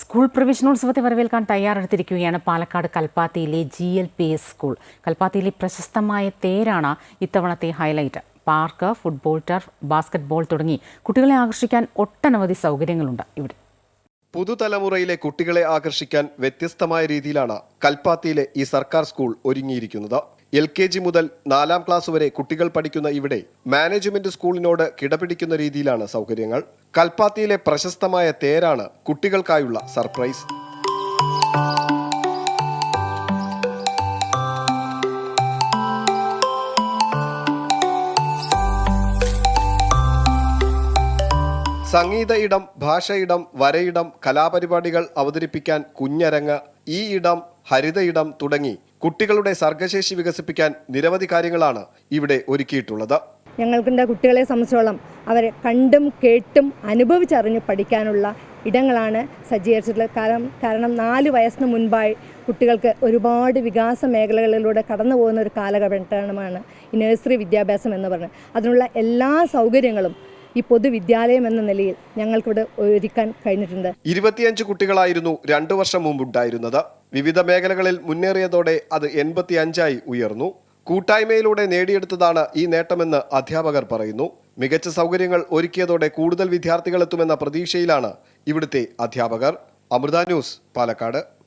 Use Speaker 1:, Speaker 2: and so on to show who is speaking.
Speaker 1: School പ്രവേശനോത്സവത്തെ വരവേൽക്കാൻ തയ്യാറെടുത്തിരിക്കുകയാണ് Palakkad കൽപ്പാത്തിയിലെ G L P S school. കൽപ്പാത്തിയിലെ പ്രശസ്തമായ തേരാണ് ഇത്തവണത്തെ highlight. Park football turf basketball തുടങ്ങി കുട്ടികളെ ആകർഷിക്കാൻ ഒട്ടനവധി സൗകര്യങ്ങളുണ്ട് ഇവിടെ.
Speaker 2: പുതുതലമുറയിലെ കുട്ടികളെ ആകർഷിക്കാൻ വ്യത്യസ്തമായ രീതിയിലാണ് കൽപ്പാത്തിയിലെ ഈ സർക്കാർ സ്കൂൾ ഒരുങ്ങിയിരിക്കുന്നത്. എൽ കെ ജി മുതൽ നാലാം ക്ലാസ് വരെ കുട്ടികൾ പഠിക്കുന്ന ഇവിടെ മാനേജ്മെന്റ് സ്കൂളിനോട് കിടപിടിക്കുന്ന രീതിയിലാണ് സൗകര്യങ്ങൾ. കൽപ്പാത്തിയിലെ പ്രശസ്തമായ തേരാണ് കുട്ടികൾക്കായുള്ള സർപ്രൈസ്. സംഗീത ഇടം ഭാഷയിടം വരയിടം കലാപരിപാടികൾ അവതരിപ്പിക്കാൻ കുഞ്ഞരങ്ങ് ഈ ഇടം ഹരിത ഇടം തുടങ്ങി കുട്ടികളുടെ സർഗശേഷി വികസിപ്പിക്കാൻ നിരവധി കാര്യങ്ങളാണ് ഇവിടെ ഒരുക്കിയിട്ടുള്ളത്.
Speaker 3: ഞങ്ങൾക്കിന്റെ കുട്ടികളെ സംബന്ധിച്ചോളം അവരെ കണ്ടും കേട്ടും അനുഭവിച്ചറിഞ്ഞ് പഠിക്കാനുള്ള ഇടങ്ങളാണ് സജ്ജീകരിച്ചിട്ടുള്ളത്. കാരണം കാരണം നാല് വയസ്സിന് മുൻപായി കുട്ടികൾക്ക് ഒരുപാട് വികാസ മേഖലകളിലൂടെ കടന്നു പോകുന്ന ഒരു കാലഘട്ടമാണ് ഈ നഴ്സറി വിദ്യാഭ്യാസം എന്ന് പറയുന്നത്. അതിനുള്ള എല്ലാ സൗകര്യങ്ങളും ഈ പൊതുവിദ്യാലയം എന്ന നിലയിൽ ഞങ്ങൾക്കിവിടെ ഒരുക്കാൻ കഴിഞ്ഞിട്ടുണ്ട്.
Speaker 2: ഇരുപത്തിയഞ്ച് കുട്ടികളായിരുന്നു രണ്ടു വർഷം മുമ്പുണ്ടായിരുന്നത് വിവിധ മേഖലകളിൽ മുന്നേറിയതോടെ അത് എൺപത്തി അഞ്ചായി ഉയർന്നു. കൂട്ടായ്മയിലൂടെ നേടിയെടുത്തതാണ് ഈ നേട്ടമെന്ന് അധ്യാപകർ പറയുന്നു. മികച്ച സൗകര്യങ്ങൾ ഒരുക്കിയതോടെ കൂടുതൽ വിദ്യാർത്ഥികൾ എത്തുമെന്ന പ്രതീക്ഷയിലാണ് ഇവിടുത്തെ അധ്യാപകർ. അമൃത ന്യൂസ് പാലക്കാട്.